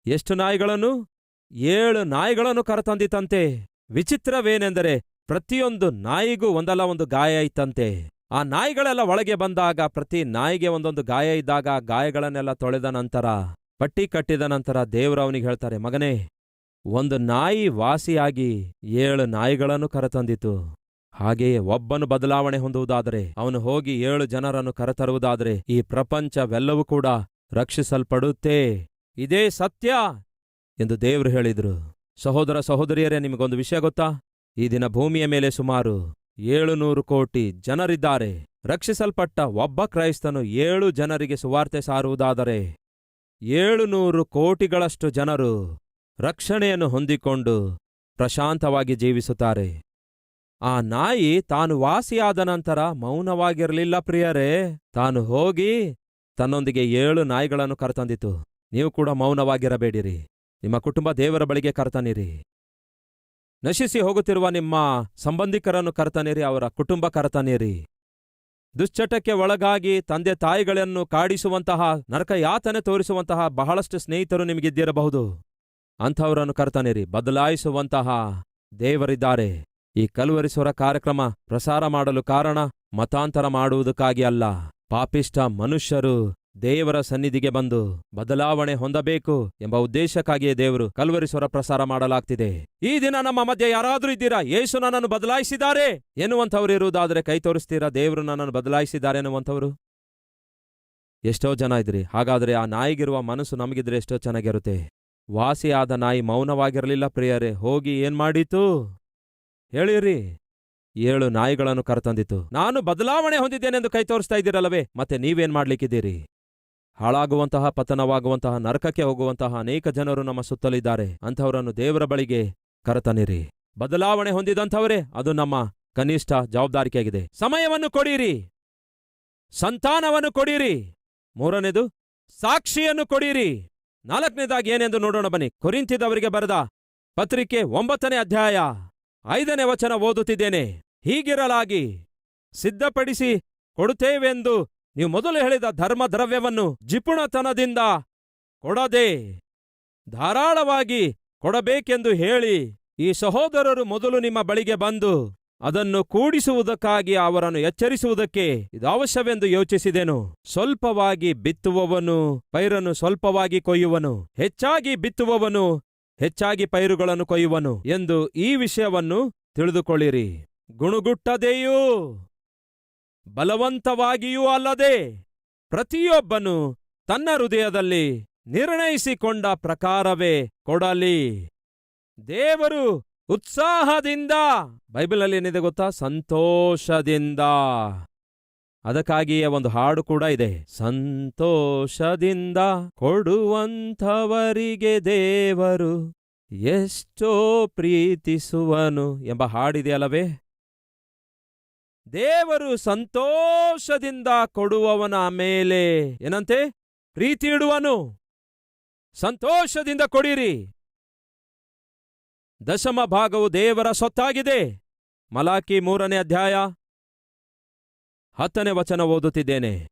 ಎಷ್ಟು ನಾಯಿಗಳನ್ನು? ಏಳು ನಾಯಿಗಳನ್ನು ಕರತಂದಿತಂತೆ. ವಿಚಿತ್ರವೇನೆಂದರೆ ಪ್ರತಿಯೊಂದು ನಾಯಿಗೂ ಒಂದಲ್ಲ ಒಂದು ಗಾಯ ಇತ್ತಂತೆ. ಆ ನಾಯಿಗಳೆಲ್ಲ ಒಳಗೆ ಬಂದಾಗ ಪ್ರತಿ ನಾಯಿಗೆ ಒಂದೊಂದು ಗಾಯ ಇದ್ದಾಗ ಗಾಯಗಳನ್ನೆಲ್ಲ ತೊಳೆದ ನಂತರ ಪಟ್ಟಿ ಕಟ್ಟಿದ ನಂತರ ದೇವರವನಿಗೆ ಹೇಳ್ತಾರೆ, ಮಗನೇ, ಒಂದು ನಾಯಿ ವಾಸಿಯಾಗಿ ಏಳು ನಾಯಿಗಳನ್ನು ಕರೆತಂದಿತು. ಹಾಗೆಯೇ ಒಬ್ಬನು ಬದಲಾವಣೆ ಹೊಂದುವುದಾದರೆ ಅವನು ಹೋಗಿ ಏಳು ಜನರನ್ನು ಕರೆತರುವುದಾದರೆ ಈ ಪ್ರಪಂಚವೆಲ್ಲವೂ ಕೂಡ ರಕ್ಷಿಸಲ್ಪಡುತ್ತೆ. ಇದೇ ಸತ್ಯ! ಎಂದು ದೇವರು ಹೇಳಿದರು. ಸಹೋದರ ಸಹೋದರಿಯರೇ, ನಿಮಗೊಂದು ವಿಷಯ ಗೊತ್ತಾ? ಈ ದಿನ ಭೂಮಿಯ ಮೇಲೆ ಸುಮಾರು ಏಳುನೂರು ಕೋಟಿ ಜನರಿದ್ದಾರೆ. ರಕ್ಷಿಸಲ್ಪಟ್ಟ ಒಬ್ಬ ಕ್ರೈಸ್ತನು ಏಳು ಜನರಿಗೆ ಸುವಾರ್ತೆ ಸಾರುವುದಾದರೆ ಏಳುನೂರು ಕೋಟಿಗಳಷ್ಟು ಜನರು ರಕ್ಷಣೆಯನ್ನು ಹೊಂದಿಕೊಂಡು ಪ್ರಶಾಂತವಾಗಿ ಜೀವಿಸುತ್ತಾರೆ. ಆ ನಾಯಿ ತಾನು ವಾಸಿಯಾದ ನಂತರ ಮೌನವಾಗಿರಲಿಲ್ಲ ಪ್ರಿಯರೇ. ತಾನು ಹೋಗಿ ತನ್ನೊಂದಿಗೆ ಏಳು ನಾಯಿಗಳನ್ನು ಕರೆತಂದಿತು. ನೀವು ಕೂಡ ಮೌನವಾಗಿರಬೇಡಿರಿ. ನಿಮ್ಮ ಕುಟುಂಬ ದೇವರ ಬಳಿಗೆ ಕರ್ತನಿರಿ. ನಶಿಸಿ ಹೋಗುತ್ತಿರುವ ನಿಮ್ಮ ಸಂಬಂಧಿಕರನ್ನು ಕರ್ತನಿರಿ, ಅವರ ಕುಟುಂಬ ಕರ್ತನಿರಿ. ದುಶ್ಚಟಕ್ಕೆ ಒಳಗಾಗಿ ತಂದೆ ತಾಯಿಗಳನ್ನು ಕಾಡಿಸುವಂತಹ ನರಕ ಯಾತನೆ ತೋರಿಸುವಂತಹ ಬಹಳಷ್ಟು ಸ್ನೇಹಿತರು ನಿಮಗಿದ್ದಿರಬಹುದು. ಅಂಥವರನ್ನು ಕರ್ತನೇರಿ ಬದಲಾಯಿಸುವಂತಹ ದೇವರಿದ್ದಾರೆ. ಈ ಕಲ್ವರಿಸುವರ ಕಾರ್ಯಕ್ರಮ ಪ್ರಸಾರ ಮಾಡಲು ಕಾರಣ, ಮತಾಂತರ ಮಾಡುವುದಕ್ಕಾಗಿ ಅಲ್ಲ ಪಾಪಿಷ್ಟ ಮನುಷ್ಯರು ದೇವರ ಸನ್ನಿಧಿಗೆ ಬಂದು ಬದಲಾವಣೆ ಹೊಂದಬೇಕು ಎಂಬ ಉದ್ದೇಶಕ್ಕಾಗಿಯೇ ದೇವರು ಕಲ್ವರಿಸುವರ ಪ್ರಸಾರ ಮಾಡಲಾಗ್ತಿದೆ. ಈ ದಿನ ನಮ್ಮ ಮಧ್ಯೆ ಯಾರಾದ್ರೂ ಇದ್ದೀರಾ? ಯೇಸು ನನ್ನನ್ನು ಬದಲಾಯಿಸಿದ್ದಾರೆ ಎನ್ನುವಂಥವ್ರು ಇರುವುದಾದರೆ ಕೈ ತೋರಿಸ್ತೀರಾ? ದೇವರು ನನ್ನನ್ನು ಬದಲಾಯಿಸಿದ್ದಾರೆ ಎನ್ನುವಂಥವ್ರು? ಎಷ್ಟೋ ಜನ ಇದ್ರಿ. ಹಾಗಾದ್ರೆ ಆ ನಾಯಿಗಿರುವ ಮನಸ್ಸು ನಮಗಿದ್ರೆ ಎಷ್ಟೋ ಚೆನ್ನಾಗಿರುತ್ತೆ. ವಾಸಿಯಾದ ನಾಯಿ ಮೌನವಾಗಿರಲಿಲ್ಲ ಪ್ರಿಯರೇ. ಹೋಗಿ ಏನ್ ಮಾಡಿತು? ಹೇಳಿರಿ. ಏಳು ನಾಯಿಗಳನ್ನು ಕರೆತಂದಿತು. ನಾನು ಬದಲಾವಣೆ ಹೊಂದಿದ್ದೇನೆಂದು ಕೈ ತೋರಿಸ್ತಾ ಇದ್ದೀರಲ್ಲವೇ? ಮತ್ತೆ ನೀವೇನ್ ಮಾಡ್ಲಿಕ್ಕಿದ್ದೀರಿ? ಹಾಳಾಗುವಂತಹ, ಪತನವಾಗುವಂತಹ, ನರಕಕ್ಕೆ ಹೋಗುವಂತಹ ಅನೇಕ ಜನರು ನಮ್ಮ ಸುತ್ತಲಿದ್ದಾರೆ. ಅಂಥವರನ್ನು ದೇವರ ಬಳಿಗೆ ಕರೆತನಿರಿ ಬದಲಾವಣೆ ಹೊಂದಿದಂಥವರೇ, ಅದು ನಮ್ಮ ಕನಿಷ್ಠ ಜವಾಬ್ದಾರಿಕೆಯಾಗಿದೆ ಸಮಯವನ್ನು ಕೊಡಿರಿ. ಸಂತಾನವನ್ನು ಕೊಡಿರಿ. ಮೂರನೇದು, ಸಾಕ್ಷಿಯನ್ನು ಕೊಡಿರಿ. ನಾಲ್ಕನೇದಾಗಿ ಏನೆಂದು ನೋಡೋಣ ಬನ್ನಿ. ಕೊರಿಂತಿದವರಿಗೆ ಬರೆದ ಪತ್ರಿಕೆ ಒಂಬತ್ತನೇ ಅಧ್ಯಾಯ ಐದನೇ ವಚನ ಓದುತ್ತಿದ್ದೇನೆ. ಹೀಗಿರಲಾಗಿ ಸಿದ್ಧಪಡಿಸಿ ಕೊಡುತ್ತೇವೆಂದು ನೀವು ಮೊದಲು ಹೇಳಿದ ಧರ್ಮ ದ್ರವ್ಯವನ್ನು ಜಿಪುಣತನದಿಂದ ಕೊಡದೆ ಧಾರಾಳವಾಗಿ ಕೊಡಬೇಕೆಂದು ಹೇಳಿ ಈ ಸಹೋದರರು ಮೊದಲು ನಿಮ್ಮ ಬಳಿಗೆ ಬಂದು ಅದನ್ನು ಕೂಡಿಸುವುದಕ್ಕಾಗಿ ಅವರನ್ನು ಎಚ್ಚರಿಸುವುದಕ್ಕೆ ಇದು ಅವಶ್ಯವೆಂದು ಯೋಚಿಸಿದೆನು. ಸ್ವಲ್ಪವಾಗಿ ಬಿತ್ತುವವನು, ಪೈರನ್ನು ಸ್ವಲ್ಪವಾಗಿ ಕೊಯ್ಯುವನು, ಹೆಚ್ಚಾಗಿ ಬಿತ್ತುವವನು, ಹೆಚ್ಚಾಗಿ ಪೈರುಗಳನ್ನು ಕೊಯ್ಯುವನು ಎಂದು ಈ ವಿಷಯವನ್ನು ತಿಳಿದುಕೊಳ್ಳಿರಿ. ಗುಣುಗುಟ್ಟದೆಯೂ ಬಲವಂತವಾಗಿಯೂ ಅಲ್ಲದೆ ಪ್ರತಿಯೊಬ್ಬನು ತನ್ನ ಹೃದಯದಲ್ಲಿ ನಿರ್ಣಯಿಸಿಕೊಂಡ ಪ್ರಕಾರವೇ ಕೊಡಲಿ. ದೇವರು ಉತ್ಸಾಹದಿಂದ, ಬೈಬಲಲ್ಲಿ ಏನಿದೆ ಗೊತ್ತಾ? ಸಂತೋಷದಿಂದ. ಅದಕ್ಕಾಗಿಯೇ ಒಂದು ಹಾಡು ಕೂಡ ಇದೆ. ಸಂತೋಷದಿಂದ ಕೊಡುವಂಥವರಿಗೆ ದೇವರು ಎಷ್ಟೋ ಪ್ರೀತಿಸುವನು ಎಂಬ ಹಾಡಿದೆಯಲ್ಲವೇ? ದೇವರು ಸಂತೋಷದಿಂದ ಕೊಡುವವನ ಮೇಲೆ ಏನಂತೆ? ಪ್ರೀತಿ ಇಡುವನು. ಸಂತೋಷದಿಂದ ಕೊಡಿರಿ. ದಶಮ ಭಾಗವು ದೇವರ ಸೊತ್ತಾಗಿದೆ ಮಲಾಕಿ ಮೂರನೇ ಅಧ್ಯಾಯ ಹತ್ತನೇ ವಚನ ಓದುತ್ತಿದ್ದೇನೆ.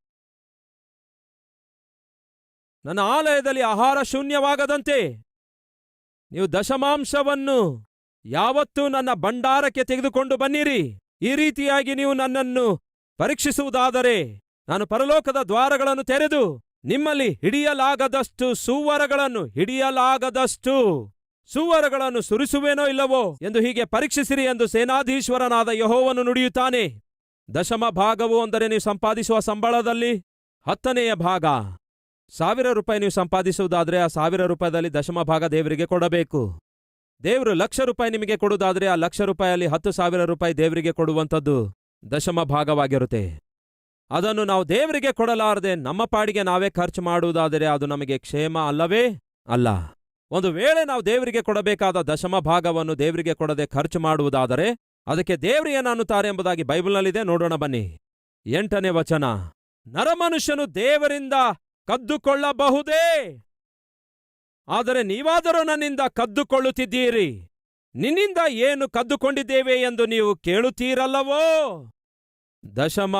ನನ್ನ ಆಲಯದಲ್ಲಿ ಆಹಾರ ಶೂನ್ಯವಾಗದಂತೆ. ನೀವು ದಶಮಾಂಶವನ್ನು ಯಾವತ್ತೂ ನನ್ನ ಭಂಡಾರಕ್ಕೆ ತೆಗೆದುಕೊಂಡು ಬನ್ನಿರಿ. ಈ ರೀತಿಯಾಗಿ ನೀವು ನನ್ನನ್ನು ಪರೀಕ್ಷಿಸುವುದಾದರೆ ನಾನು ಪರಲೋಕದ ದ್ವಾರಗಳನ್ನು ತೆರೆದು ನಿಮ್ಮಲ್ಲಿ ಹಿಡಿಯಲಾಗದಷ್ಟು ಸುವರಗಳನ್ನು ಹಿಡಿಯಲಾಗದಷ್ಟು ಸುವರಗಳನ್ನು ಸುರಿಸುವೇನೋ ಇಲ್ಲವೋ ಎಂದು ಹೀಗೆ ಪರೀಕ್ಷಿಸಿರಿ ಎಂದು ಸೇನಾಧೀಶ್ವರನಾದ ಯಹೋವನ್ನು ನುಡಿಯುತ್ತಾನೆ. ದಶಮ ಭಾಗವು ಅಂದರೆ ನೀವು ಸಂಪಾದಿಸುವ ಸಂಬಳದಲ್ಲಿ ಹತ್ತನೆಯ ಭಾಗ. ಸಾವಿರ ರೂಪಾಯಿ ನೀವು ಸಂಪಾದಿಸುವುದಾದರೆ ಆ ಸಾವಿರ ರೂಪಾಯಿದಲ್ಲಿ ದಶಮ ಭಾಗ ದೇವರಿಗೆ ಕೊಡಬೇಕು. ದೇವರು ಲಕ್ಷ ರೂಪಾಯಿ ನಿಮಗೆ ಕೊಡುವುದಾದರೆ ಆ ಲಕ್ಷ ರೂಪಾಯಲ್ಲಿ ಹತ್ತು ಸಾವಿರ ರೂಪಾಯಿ ದೇವರಿಗೆ ಕೊಡುವಂಥದ್ದು ದಶಮ ಭಾಗವಾಗಿರುತ್ತೆ. ಅದನ್ನು ನಾವು ದೇವರಿಗೆ ಕೊಡಲಾರದೆ ನಮ್ಮ ಪಾಡಿಗೆ ನಾವೇ ಖರ್ಚು ಮಾಡುವುದಾದರೆ ಅದು ನಮಗೆ ಕ್ಷೇಮ ಅಲ್ಲವೇ? ಅಲ್ಲ. ಒಂದು ವೇಳೆ ನಾವು ದೇವರಿಗೆ ಕೊಡಬೇಕಾದ ದಶಮ ಭಾಗವನ್ನು ದೇವರಿಗೆ ಕೊಡದೆ ಖರ್ಚು ಮಾಡುವುದಾದರೆ ಅದಕ್ಕೆ ದೇವರು ಏನನ್ನುತ್ತಾರೆ ಎಂಬುದಾಗಿ ಬೈಬಲ್ನಲ್ಲಿದೆ, ನೋಡೋಣ ಬನ್ನಿ. ಎಂಟನೇ ವಚನ. ನರಮನುಷ್ಯನು ದೇವರಿಂದ ಕದ್ದುಕೊಳ್ಳಬಹುದೇ? ಆದರೆ ನೀವಾದರೂ ನನ್ನಿಂದ ಕದ್ದುಕೊಳ್ಳುತ್ತಿದ್ದೀರಿ. ನಿನ್ನಿಂದ ಏನು ಕದ್ದುಕೊಂಡಿದ್ದೇವೆ ಎಂದು ನೀವು ಕೇಳುತ್ತೀರಲ್ಲವೋ? ದಶಮ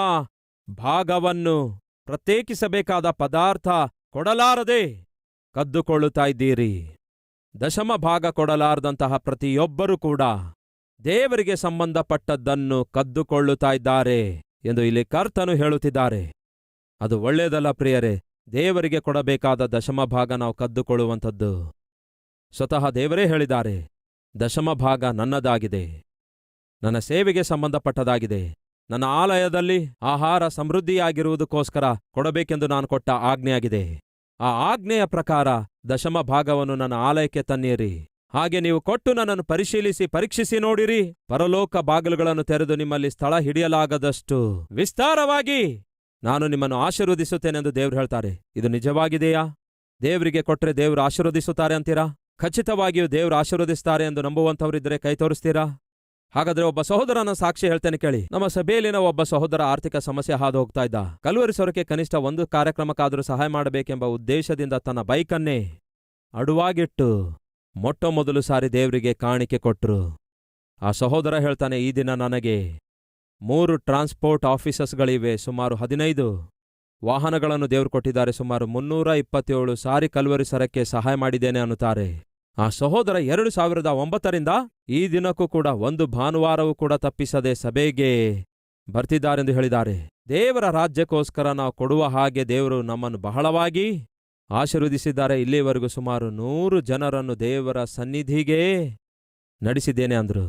ಭಾಗವನ್ನು ಪ್ರತ್ಯೇಕಿಸಬೇಕಾದ ಪದಾರ್ಥ ಕೊಡಲಾರದೆ ಕದ್ದುಕೊಳ್ಳುತ್ತಾ ಇದ್ದೀರಿ. ದಶಮ ಭಾಗ ಕೊಡಲಾರದಂತಹ ಪ್ರತಿಯೊಬ್ಬರೂ ಕೂಡ ದೇವರಿಗೆ ಸಂಬಂಧಪಟ್ಟದ್ದನ್ನು ಕದ್ದುಕೊಳ್ಳುತ್ತಾ ಇದ್ದಾರೆ ಎಂದು ಇಲ್ಲಿ ಕರ್ತನು ಹೇಳುತ್ತಿದ್ದಾರೆ. ಅದು ಒಳ್ಳೆಯದಲ್ಲ ಪ್ರಿಯರೇ. ದೇವರಿಗೆ ಕೊಡಬೇಕಾದ ದಶಮ ಭಾಗ ನಾವು ಕದ್ದುಕೊಳ್ಳುವಂಥದ್ದು. ಸ್ವತಃ ದೇವರೇ ಹೇಳಿದ್ದಾರೆ, ದಶಮ ಭಾಗ ನನ್ನದಾಗಿದೆ. ನನ್ನ ಸೇವೆಗೆ ಸಂಬಂಧಪಟ್ಟದಾಗಿದೆ. ನನ್ನ ಆಲಯದಲ್ಲಿ ಆಹಾರ ಸಮೃದ್ಧಿಯಾಗಿರುವುದಕ್ಕೋಸ್ಕರ ಕೊಡಬೇಕೆಂದು ನಾನು ಕೊಟ್ಟ ಆಜ್ಞೆಯಾಗಿದೆ. ಆ ಆಜ್ಞೆಯ ಪ್ರಕಾರ ದಶಮ ಭಾಗವನ್ನು ನನ್ನ ಆಲಯಕ್ಕೆ ತನ್ನಿರಿ. ಹಾಗೆ ನೀವು ಕೊಟ್ಟು ನನ್ನನ್ನು ಪರಿಶೀಲಿಸಿ ಪರೀಕ್ಷಿಸಿ ನೋಡಿರಿ. ಪರಲೋಕ ಬಾಗಿಲುಗಳನ್ನು ತೆರೆದು ನಿಮ್ಮಲ್ಲಿ ಸ್ಥಳ ಹಿಡಿಯಲಾಗದಷ್ಟು ವಿಸ್ತಾರವಾಗಿ ನಾನು ನಿಮ್ಮನ್ನು ಆಶೀರ್ವದಿಸುತ್ತೇನೆಂದು ದೇವರು ಹೇಳ್ತಾರೆ. ಇದು ನಿಜವಾಗಿದೆಯಾ? ದೇವರಿಗೆ ಕೊಟ್ಟರೆ ದೇವರು ಆಶೀರ್ವದಿಸುತ್ತಾರೆ ಅಂತೀರಾ? ಖಚಿತವಾಗಿಯೂ ದೇವರು ಆಶೀರ್ವದಿಸ್ತಾರೆ ಎಂದು ನಂಬುವಂಥವರಿದ್ದರೆ ಕೈ ತೋರಿಸ್ತೀರಾ? ಹಾಗಾದ್ರೆ ಒಬ್ಬ ಸಹೋದರನ ಸಾಕ್ಷಿ ಹೇಳ್ತೇನೆ ಕೇಳಿ. ನಮ್ಮ ಸಭೆಯಲ್ಲಿನ ಒಬ್ಬ ಸಹೋದರ ಆರ್ಥಿಕ ಸಮಸ್ಯೆ ಹಾದು ಹೋಗ್ತಾ ಇದ್ದ. ಕಲ್ವರಿ ಸೊರಕೆ ಕನಿಷ್ಠ ಒಂದು ಕಾರ್ಯಕ್ರಮಕ್ಕಾದರೂ ಸಹಾಯ ಮಾಡಬೇಕೆಂಬ ಉದ್ದೇಶದಿಂದ ತನ್ನ ಬೈಕನ್ನೇ ಅಡುವಾಗಿಟ್ಟು ಮೊಟ್ಟ ಮೊದಲು ಸಾರಿ ದೇವರಿಗೆ ಕಾಣಿಕೆ ಕೊಟ್ರು. ಆ ಸಹೋದರ ಹೇಳ್ತಾನೆ, ಈ ದಿನ ನನಗೆ ಮೂರು ಟ್ರಾನ್ಸ್ಪೋರ್ಟ್ ಆಫೀಸಸ್ಗಳಿವೆ ಸುಮಾರು ಹದಿನೈದು ವಾಹನಗಳನ್ನು ದೇವರು ಕೊಟ್ಟಿದ್ದಾರೆ. ಸುಮಾರು ಮುನ್ನೂರ ಇಪ್ಪತ್ತೇಳು ಸಾರಿ ಕಲ್ವರಿ ಸರಕ್ಕೆ ಸಹಾಯ ಮಾಡಿದ್ದೇನೆ ಅನ್ನುತ್ತಾರೆ. ಆ ಸಹೋದರ ಎರಡು ಸಾವಿರದ ಒಂಬತ್ತರಿಂದ ಈ ದಿನಕ್ಕೂ ಕೂಡ ಒಂದು ಭಾನುವಾರವೂ ಕೂಡ ತಪ್ಪಿಸದೆ ಸಭೆಗೆ ಬರ್ತಿದ್ದಾರೆಂದು ಹೇಳಿದ್ದಾರೆ. ದೇವರ ರಾಜ್ಯಕ್ಕೋಸ್ಕರ ನಾವು ಕೊಡುವ ಹಾಗೆ ದೇವರು ನಮ್ಮನ್ನು ಬಹಳವಾಗಿ ಆಶೀರ್ವದಿಸಿದ್ದಾರೆ. ಇಲ್ಲಿವರೆಗೂ ಸುಮಾರು ನೂರು ಜನರನ್ನು ದೇವರ ಸನ್ನಿಧಿಗೆ ನಡೆಸಿದ್ದೇನೆ ಅಂದ್ರು.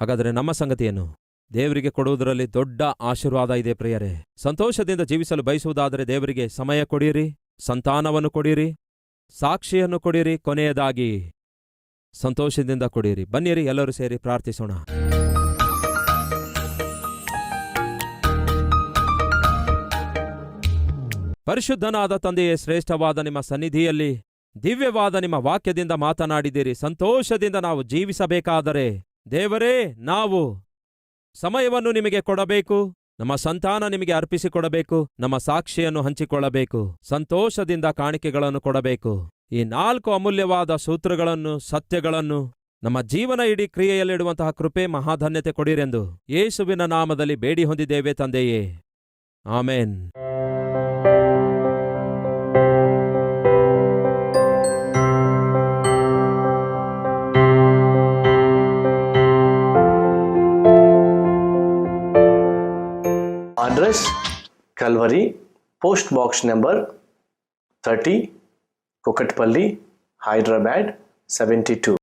ಹಾಗಾದರೆ ನಮ್ಮ ಸಂಗತಿಯೇನು ದೇವರಿಗೆ ಕೊಡುವುದರಲ್ಲಿ ದೊಡ್ಡ ಆಶೀರ್ವಾದ ಇದೆ ಪ್ರಿಯರೇ. ಸಂತೋಷದಿಂದ ಜೀವಿಸಲು ಬಯಸುವುದಾದರೆ ದೇವರಿಗೆ ಸಮಯ ಕೊಡಿರಿ, ಸಂತಾನವನ್ನು ಕೊಡಿರಿ, ಸಾಕ್ಷಿಯನ್ನು ಕೊಡಿರಿ, ಕೊನೆಯದಾಗಿ ಸಂತೋಷದಿಂದ ಕೊಡಿರಿ. ಬನ್ನಿರಿ, ಎಲ್ಲರೂ ಸೇರಿ ಪ್ರಾರ್ಥಿಸೋಣ. ಪರಿಶುದ್ಧನಾದ ತಂದೆಯೇ, ಶ್ರೇಷ್ಠವಾದ ನಿಮ್ಮ ಸನ್ನಿಧಿಯಲ್ಲಿ, ದಿವ್ಯವಾದ ನಿಮ್ಮ ವಾಕ್ಯದಿಂದ ಮಾತನಾಡಿದಿರಿ ಸಂತೋಷದಿಂದ ನಾವು ಜೀವಿಸಬೇಕಾದರೆ ದೇವರೇ, ನಾವು ಸಮಯವನ್ನು ನಿಮಗೆ ಕೊಡಬೇಕು. ನಮ್ಮ ಸಂತಾನ ನಿಮಗೆ ಅರ್ಪಿಸಿಕೊಡಬೇಕು. ನಮ್ಮ ಸಾಕ್ಷಿಯನ್ನು ಹಂಚಿಕೊಳ್ಳಬೇಕು. ಸಂತೋಷದಿಂದ ಕಾಣಿಕೆಗಳನ್ನು ಕೊಡಬೇಕು. ಈ ನಾಲ್ಕು ಅಮೂಲ್ಯವಾದ ಸೂತ್ರಗಳನ್ನು, ಸತ್ಯಗಳನ್ನು, ನಮ್ಮ ಜೀವನ ಇಡೀ ಕ್ರಿಯೆಯಲ್ಲಿಡುವಂತಹ ಕೃಪೆ, ಮಹಾಧನ್ಯತೆ ಕೊಡಿರೆಂದು ಯೇಸುವಿನ ನಾಮದಲ್ಲಿ ಬೇಡಿ ಹೊಂದಿದ್ದೇವೆ ತಂದೆಯೇ. ಆಮೇನ್. Address Calvary post box number 30 Kukatpally Hyderabad 72